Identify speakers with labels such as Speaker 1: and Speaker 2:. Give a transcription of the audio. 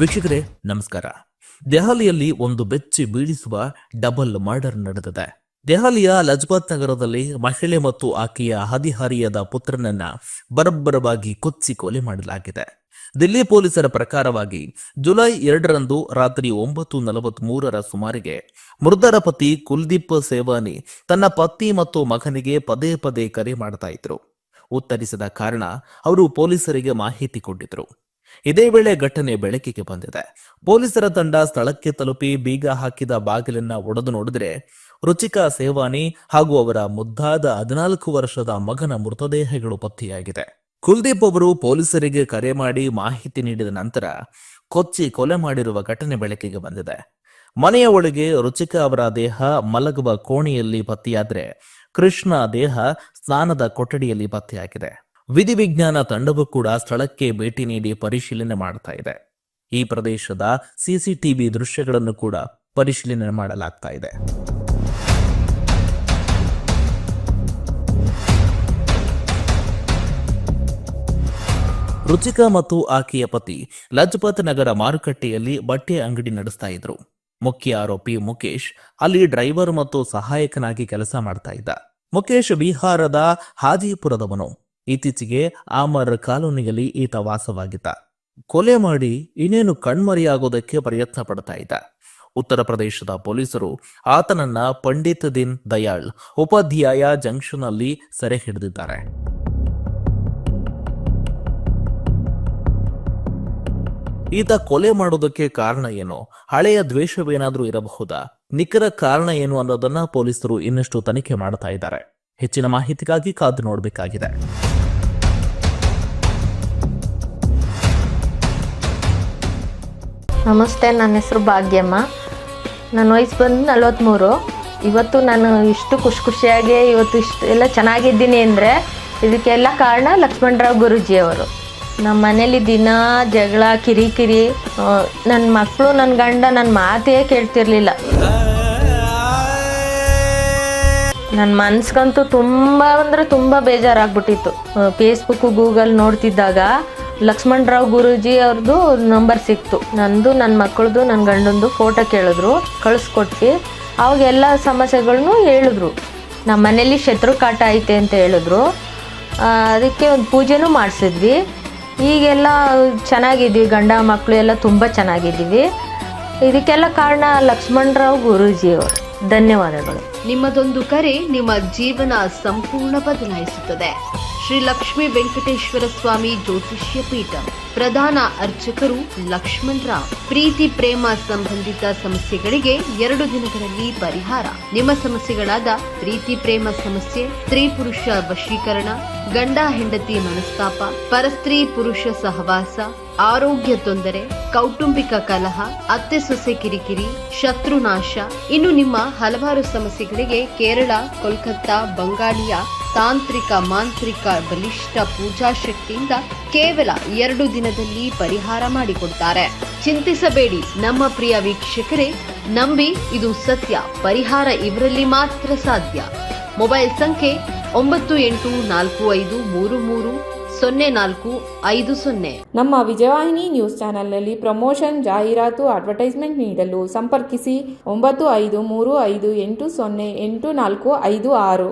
Speaker 1: ವೀಕ್ಷಕರೇ, ನಮಸ್ಕಾರ. ದೆಹಲಿಯಲ್ಲಿ ಒಂದು ಬೆಚ್ಚಿ ಬೀಳಿಸುವ ಡಬಲ್ ಮರ್ಡರ್ ನಡೆದಿದೆ. ದೆಹಲಿಯ ಲಜ್ಪತ್ ನಗರದಲ್ಲಿ ಮಹಿಳೆ ಮತ್ತು ಆಕೆಯ ಹದಿಹರಿಯದ ಪುತ್ರನನ್ನ ಬರಬ್ಬರವಾಗಿ ಕೊಚ್ಚಿ ಕೊಲೆ ಮಾಡಲಾಗಿದೆ. ದಿಲ್ಲಿ ಪೊಲೀಸರ ಪ್ರಕಾರವಾಗಿ ಜುಲೈ ಎರಡರಂದು ರಾತ್ರಿ ಒಂಬತ್ತು ನಲವತ್ಮೂರರ ಸುಮಾರಿಗೆ ಮೃತರ ಪತಿ ಕುಲ್ದೀಪ್ ಸೇವಾನಿ ತನ್ನ ಪತ್ನಿ ಮತ್ತು ಮಗನಿಗೆ ಪದೇ ಪದೇ ಕರೆ ಮಾಡ್ತಾ ಇದ್ರು. ಉತ್ತರಿಸದ ಕಾರಣ ಅವರು ಪೊಲೀಸರಿಗೆ ಮಾಹಿತಿ ಕೊಟ್ಟಿದ್ರು. ಇದೇ ವೇಳೆ ಘಟನೆ ಬೆಳಕಿಗೆ ಬಂದಿದೆ. ಪೊಲೀಸರ ತಂಡ ಸ್ಥಳಕ್ಕೆ ತಲುಪಿ ಬೀಗ ಹಾಕಿದ ಬಾಗಿಲನ್ನ ಒಡೆದು ನೋಡಿದ್ರೆ ರುಚಿಕಾ ಸೇವಾನಿ ಹಾಗೂ ಅವರ ಮುದ್ದಾದ ಹದಿನಾಲ್ಕು ವರ್ಷದ ಮಗನ ಮೃತದೇಹಗಳು ಪತ್ತೆಯಾಗಿದೆ. ಕುಲ್ದೀಪ್ ಅವರು ಪೊಲೀಸರಿಗೆ ಕರೆ ಮಾಡಿ ಮಾಹಿತಿ ನೀಡಿದ ನಂತರ ಕೊಚ್ಚಿ ಕೊಲೆ ಮಾಡಿರುವ ಘಟನೆ ಬೆಳಕಿಗೆ ಬಂದಿದೆ. ಮನೆಯ ಒಳಗೆ ರುಚಿಕಾ ಅವರ ದೇಹ ಮಲಗುವ ಕೋಣೆಯಲ್ಲಿ ಪತ್ತೆಯಾದ್ರೆ ಕೃಷ್ಣ ದೇಹ ಸ್ನಾನದ ಕೊಠಡಿಯಲ್ಲಿ ಪತ್ತೆಯಾಗಿದೆ. ವಿಧಿವಿಜ್ಞಾನ ತಂಡವು ಕೂಡ ಸ್ಥಳಕ್ಕೆ ಭೇಟಿ ನೀಡಿ ಪರಿಶೀಲನೆ ಮಾಡ್ತಾ ಇದೆ. ಈ ಪ್ರದೇಶದ ಸಿಸಿಟಿವಿ ದೃಶ್ಯಗಳನ್ನು ಕೂಡ ಪರಿಶೀಲನೆ ಮಾಡಲಾಗ್ತಾ ಇದೆ. ರುಚಿಕಾ ಮತ್ತು ಆಕೆಯ ಪತಿ ಲಜ್ಪತ್ ನಗರ ಮಾರುಕಟ್ಟೆಯಲ್ಲಿ ಬಟ್ಟೆ ಅಂಗಡಿ ನಡೆಸ್ತಾ ಇದ್ರು. ಮುಖ್ಯ ಆರೋಪಿ ಮುಖೇಶ್ ಅಲ್ಲಿ ಡ್ರೈವರ್ ಮತ್ತು ಸಹಾಯಕನಾಗಿ ಕೆಲಸ ಮಾಡ್ತಾ ಇದ್ದ. ಮುಖೇಶ್ ಬಿಹಾರದ ಹಾಜಿಪುರದವನು. ಇತ್ತೀಚೆಗೆ ಆಮರ್ ಕಾಲೋನಿಯಲ್ಲಿ ಈತ ವಾಸವಾಗಿದ್ದ. ಕೊಲೆ ಮಾಡಿ ಇನ್ನೇನು ಕಣ್ಮರೆಯಾಗೋದಕ್ಕೆ ಪ್ರಯತ್ನ ಪಡ್ತಾ ಇದ್ದ. ಉತ್ತರ ಪ್ರದೇಶದ ಪೊಲೀಸರು ಆತನನ್ನ ಪಂಡಿತ್ ದೀನ್ ದಯಾಳ್ ಉಪಾಧ್ಯಾಯ ಜಂಕ್ಷನ್ ಅಲ್ಲಿ ಸೆರೆ ಹಿಡಿದಿದ್ದಾರೆ. ಈತ ಕೊಲೆ ಮಾಡೋದಕ್ಕೆ ಕಾರಣ ಏನು? ಹಳೆಯ ದ್ವೇಷವೇನಾದ್ರೂ ಇರಬಹುದಾ? ನಿಖರ ಕಾರಣ ಏನು ಅನ್ನೋದನ್ನ ಪೊಲೀಸರು ಇನ್ನಷ್ಟು ತನಿಖೆ ಮಾಡ್ತಾ ಇದ್ದಾರೆ. ಹೆಚ್ಚಿನ ಮಾಹಿತಿಗಾಗಿ ಕಾದು ನೋಡಬೇಕಾಗಿದೆ.
Speaker 2: ನಮಸ್ತೆ, ನನ್ನ ಹೆಸರು ಭಾಗ್ಯಮ್ಮ. ನನ್ನ ವಯಸ್ಸು ಬಂದು ನಲ್ವತ್ತ್ಮೂರು ಇವತ್ತು ನಾನು ಇಷ್ಟು ಖುಷಿ ಖುಷಿಯಾಗಿ ಇವತ್ತು ಇಷ್ಟು ಎಲ್ಲ ಚೆನ್ನಾಗಿದ್ದೀನಿ ಅಂದರೆ ಇದಕ್ಕೆಲ್ಲ ಕಾರಣ ಲಕ್ಷ್ಮಣರಾವ್ ಗುರೂಜಿಯವರು. ನಮ್ಮ ಮನೇಲಿ ದಿನ ಜಗಳ, ಕಿರಿಕಿರಿ ನನ್ನ ಮಕ್ಕಳು ನನ್ನ ಗಂಡ ನನ್ನ ಮಾತೇ ಕೇಳ್ತಿರ್ಲಿಲ್ಲ. ನನ್ನ ಮನ್ಸ್ಗಂತೂ ತುಂಬ ಅಂದರೆ ತುಂಬ ಬೇಜಾರಾಗ್ಬಿಟ್ಟಿತ್ತು. ಫೇಸ್ಬುಕ್ಕು ಗೂಗಲ್ ನೋಡ್ತಿದ್ದಾಗ ಲಕ್ಷ್ಮಣರಾವ್ ಗುರೂಜಿ ಅವ್ರದ್ದು ನಂಬರ್ ಸಿಕ್ತು. ನಂದು ನನ್ನ ಮಕ್ಕಳದು ನನ್ನ ಗಂಡಂದು ಫೋಟೋ ಕೇಳಿದ್ರು ಕಳಿಸ್ಕೊಟ್ಟು ಅವಾಗ ಎಲ್ಲ ಸಮಸ್ಯೆಗಳನ್ನು ಹೇಳಿದ್ರು. ನಮ್ಮ ಮನೇಲಿ ಶತ್ರು ಕಾಟ ಐತೆ ಅಂತ ಹೇಳಿದ್ರು. ಅದಕ್ಕೆ ಒಂದು ಪೂಜೆನೂ ಮಾಡಿಸಿದ್ವಿ. ಈಗೆಲ್ಲ ಚೆನ್ನಾಗಿದ್ದೀವಿ ಗಂಡ ಮಕ್ಕಳು ಎಲ್ಲ ತುಂಬ ಚೆನ್ನಾಗಿದ್ದೀವಿ. ಇದಕ್ಕೆಲ್ಲ ಕಾರಣ ಲಕ್ಷ್ಮಣರಾವ್ ಗುರೂಜಿಯವರು. ಧನ್ಯವಾದಗಳು.
Speaker 3: ನಿಮ್ಮದೊಂದು ಕರೆ ನಿಮ್ಮ ಜೀವನ ಸಂಪೂರ್ಣ ಬದಲಾಯಿಸುತ್ತದೆ. ಶ್ರೀ ಲಕ್ಷ್ಮೀ ವೆಂಕಟೇಶ್ವರ ಸ್ವಾಮಿ ಜ್ಯೋತಿಷ್ಯ ಪೀಠ. ಪ್ರಧಾನ ಅರ್ಚಕರು ಲಕ್ಷ್ಮಣ್ ರಾವ್ ಪ್ರೀತಿ, ಪ್ರೇಮ ಸಂಬಂಧಿತ ಸಮಸ್ಯೆಗಳಿಗೆ ಎರಡು ದಿನಗಳಲ್ಲಿ ಪರಿಹಾರ. ನಿಮ್ಮ ಸಮಸ್ಯೆಗಳಾದ ಪ್ರೀತಿ, ಪ್ರೇಮ ಸಮಸ್ಯೆ, ಸ್ತ್ರೀ ಪುರುಷ ವಶೀಕರಣ, ಗಂಡ ಹೆಂಡತಿ ಮನಸ್ತಾಪ, ಪರಸ್ತ್ರೀ ಪುರುಷ ಸಹವಾಸ, ಆರೋಗ್ಯ ತೊಂದರೆ, ಕೌಟುಂಬಿಕ ಕಲಹ, ಅತ್ತೆ ಸೊಸೆ ಕಿರಿಕಿರಿ, ಶತ್ರುನಾಶ. ಇನ್ನು ನಿಮ್ಮ ಹಲವಾರು ಸಮಸ್ಯೆಗಳಿಗೆ ಕೇರಳ, ಕೋಲ್ಕತ್ತಾ, ಬಂಗಾಳಿಯ ತಾಂತ್ರಿಕ, ಮಾಂತ್ರಿಕ, ಬಲಿಷ್ಠ ಪೂಜಾ ಶಕ್ತಿಯಿಂದ ಕೇವಲ ಎರಡು ದಿನದಲ್ಲಿ ಪರಿಹಾರ ಮಾಡಿಕೊಡ್ತಾರೆ. ಚಿಂತಿಸಬೇಡಿ, ನಮ್ಮ ಪ್ರಿಯ ವೀಕ್ಷಕರೇ, ನಂಬಿ ಇದು ಸತ್ಯ. ಪರಿಹಾರ ಇವರಲ್ಲಿ ಮಾತ್ರ ಸಾಧ್ಯ. ಮೊಬೈಲ್ ಸಂಖ್ಯೆ ಒಂಬತ್ತು ಎಂಟು ನಾಲ್ಕು ಐದು ಮೂರು ಮೂರು ಸೊನ್ನೆ ನಾಲ್ಕು ಐದು ಸೊನ್ನೆ.
Speaker 4: ನಮ್ಮ ವಿಜಯವಾಹಿನಿ ನ್ಯೂಸ್ ಚಾನೆಲ್ನಲ್ಲಿ ಪ್ರಮೋಷನ್, ಜಾಹೀರಾತು, ಅಡ್ವರ್ಟೈಸ್ಮೆಂಟ್ ನೀಡಲು ಸಂಪರ್ಕಿಸಿ ಒಂಬತ್ತು ಐದು ಮೂರು ಐದು ಎಂಟು ಸೊನ್ನೆ ಎಂಟು ನಾಲ್ಕು ಐದು ಆರು.